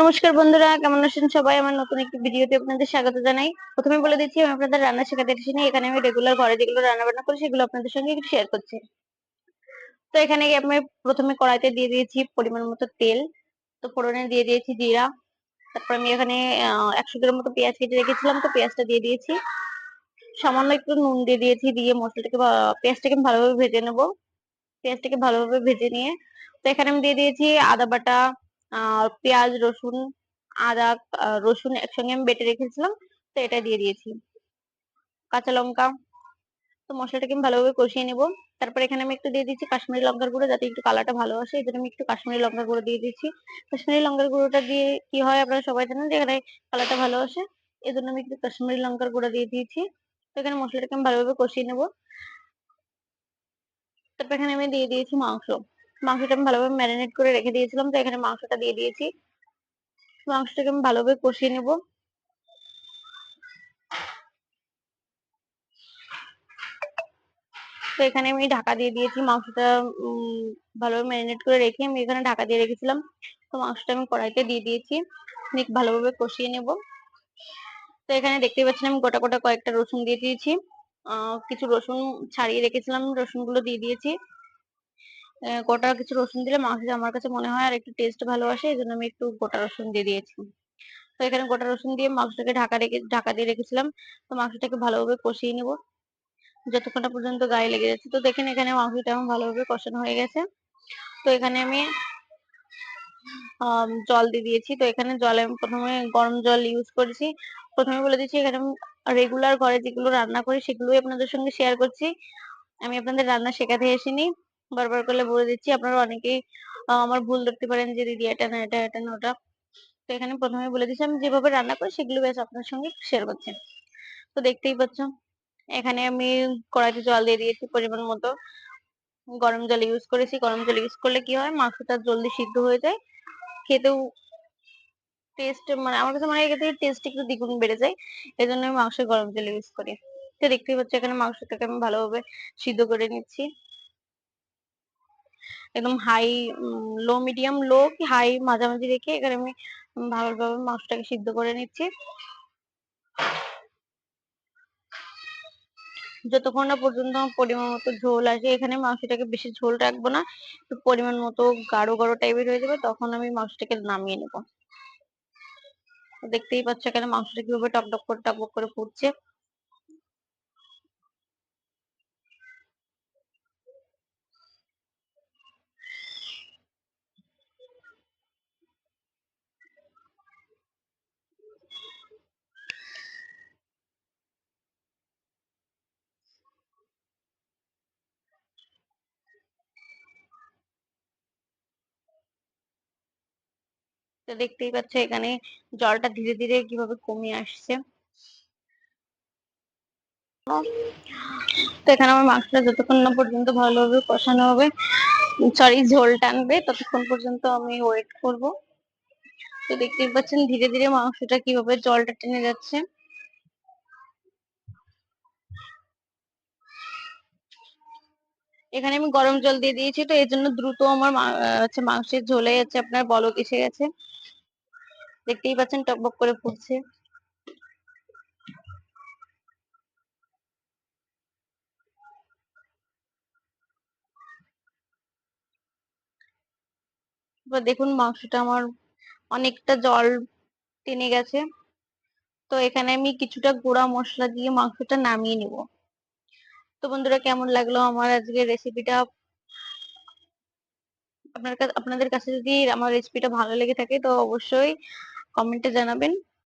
নমস্কার বন্ধুরা, কেমন আছেন সবাই? আমার নতুন একটি ভিডিওতে আপনাদের স্বাগত জানাই। প্রথমে বলে দিচ্ছি, আমি আপনাদের রান্না শেখাতে এসেছি এখানে আমি রেগুলার ঘরে যেগুলো রান্না বান্না করি, সেগুলো আপনাদের সঙ্গে একটু শেয়ার করছি। তো এখানে আমি প্রথমে কড়াইতে দিয়ে দিয়েছি পরিমাণ মতো তেল। তো ফোড়নে দিয়ে দিয়েছি জিরা। তারপর আমি এখানে একশো গ্রাম মতো পেঁয়াজ কেটে রেখেছিলাম। তো পেঁয়াজটা দিয়ে দিয়েছি। সামান্য একটু নুন দিয়ে দিয়েছি দিয়ে মশলাটাকে পেঁয়াজটাকে ভালোভাবে ভেজে নেব। পেঁয়াজটাকে ভালোভাবে ভেজে নিয়ে। তো এখানে আমি দিয়ে দিয়েছি আদা বাটা পেঁয়াজ, রসুন, আদা রসুন একসঙ্গে আমি বেটে রেখেছিলাম, তো এটা দিয়ে দিয়েছি। কাঁচা লঙ্কা, তো মশলাটাকে আমি ভালোভাবে কষিয়ে নেব। তারপর এখানে আমি একটু দিয়ে দিচ্ছি কাশ্মীরি লঙ্কার গুঁড়ো, যাতে একটু কালারটা ভালো আসে। এই জন্য আমি একটু কাশ্মীরি লঙ্কার গুঁড়ো দিয়ে দিচ্ছি। কাশ্মীরি লঙ্কার গুঁড়োটা দিয়ে কি হয় আপনারা সবাই জানেন যে এখানে কালারটা ভালো আসে। এই জন্য আমি একটু কাশ্মীরি লঙ্কার গুঁড়ো দিয়ে দিয়েছি। তো এখানে মশলাটাকে আমি ভালোভাবে কষিয়ে নেব। তারপর এখানে আমি দিয়ে দিয়েছি মাংস। মাংসটা আমি ভালোভাবে ম্যারিনেট করে রেখে দিয়েছিলাম, তো এখানে মাংসটা দিয়ে দিয়েছি। মাংসটাকে আমি ভালোভাবে কষিয়ে নেব। তো এখানে আমি ঢাকা দিয়ে দিয়েছি মাংসটা ভালোভাবে ম্যারিনেট করে রেখে আমি এখানে ঢাকা দিয়ে রেখেছিলাম। তো মাংসটা আমি কড়াইতে দিয়ে দিয়েছি। ভালোভাবে কষিয়ে নেব। তো এখানে দেখতে পাচ্ছেন আমি গোটা গোটা কয়েকটা রসুন দিয়ে দিয়েছি। কিছু রসুন ছাড়িয়ে রেখেছিলাম, রসুনগুলো দিয়ে দিয়েছি। গোটা কিছু রসুন দিলে মাংসটা আমার কাছে মনে হয় আর একটু টেস্ট ভালো আসে এই জন্য আমি একটু গোটা রসুন দিয়ে দিয়েছি। তো এখানে গোটা রসুন দিয়ে মাংসটাকে ঢাকা রেখে, ঢাকা দিয়ে রেখেছিলাম, তো মাংসটাকে ভালোভাবে কষিয়ে নেব। যতক্ষণ পর্যন্ত গায়ে লেগে যাচ্ছে, তো দেখেন এখানে মাংসটা আমার ভালোভাবে কষানো হয়ে গেছে। তো এখানে আমি জল দিয়ে দিয়েছি। তো এখানে জল আমি প্রথমে গরম জল ইউজ করেছি। প্রথমে বলে দিচ্ছি, এখানে আমি রেগুলার ঘরে যেগুলো রান্না করি, সেগুলোই আপনাদের সঙ্গে শেয়ার করছি। আমি আপনাদের রান্না শেখাতে এসিনি। বারবার করলে বলে দিচ্ছি, আপনারা অনেকেই আমার ভুল ধরতে পারেন যে দিদি এটা না, এটা এটা না, ওটা। তো এখানে প্রথমে বলে দিচ্ছি, আমি যেভাবে রান্না করি সেগুলো বেশ আপনার সঙ্গে শেয়ার করছি। তো দেখতেই পাচ্ছ, এখানে আমি কড়াইতে জল দিয়ে দিয়েছি পরিমাণ মতো। গরম জল ইউজ করেছি, গরম জল ইউজ করলে কি হয়, মাংসটা জলদি সিদ্ধ হয়ে যায়। খেতেও টেস্ট মানে আমার কাছে মনে হয় এতে টেস্ট একটু দ্বিগুণ বেড়ে যায় এই জন্য আমি মাংসে গরম জল ইউজ করি। তো দেখতেই পাচ্ছি, এখানে মাংসটাকে আমি ভালোভাবে সিদ্ধ করে নিচ্ছি। একদম হাই লো মিডিয়াম লো কি হাই মাঝামাঝি রেখে এখানে আমি ভালোভাবে মাংসটাকে সিদ্ধ করে নিচ্ছি। যতক্ষণ না পর্যন্ত পরিমাণ মতো ঝোল আসে, এখানে মাংসটাকে বেশি ঝোল রাখব না, একটু পরিমাণ মতো গাঢ় গাঢ় টাইপের হয়ে যাবে, তখন আমি মাংসটাকে নামিয়ে নেব। দেখতেই পাচ্ছ এখানে মাংসটা কীভাবে টকটক করে টকবক করে ফুটছে। তো দেখতেই পাচ্ছ এখানে জলটা ধীরে ধীরে কীভাবে কমে আসছে। তো এখানে আমার মাংসটা যতক্ষণ না পর্যন্ত ভালোভাবে কষানো হবে সরি ঝোল টানবে, ততক্ষণ পর্যন্ত আমি ওয়েট করব। তো দেখতেই পাচ্ছেন ধীরে ধীরে মাংসটা কীভাবে জলটা টেনে যাচ্ছে। এখানে আমি গরম জল দিয়ে দিয়েছি, তো এই জন্য দ্রুত আমার হচ্ছে মাংসের ঝোলে যাচ্ছে আপনার বলক এসে গেছে। দেখতেই পাচ্ছেন, টকবক করে ফুটছে। দেখুন, মাংসটা আমার অনেকটা জল টেনে গেছে। তো এখানে আমি কিছুটা গুঁড়া মশলা দিয়ে মাংসটা নামিয়ে নিব। তো বন্ধুরা, কেমন লাগল আমার আজকের রেসিপিটা আপনার আপনাদের কাছে যদি আমার রেসিপিটা ভালো লেগে থাকে, তো অবশ্যই কমেন্টে জানাবেন।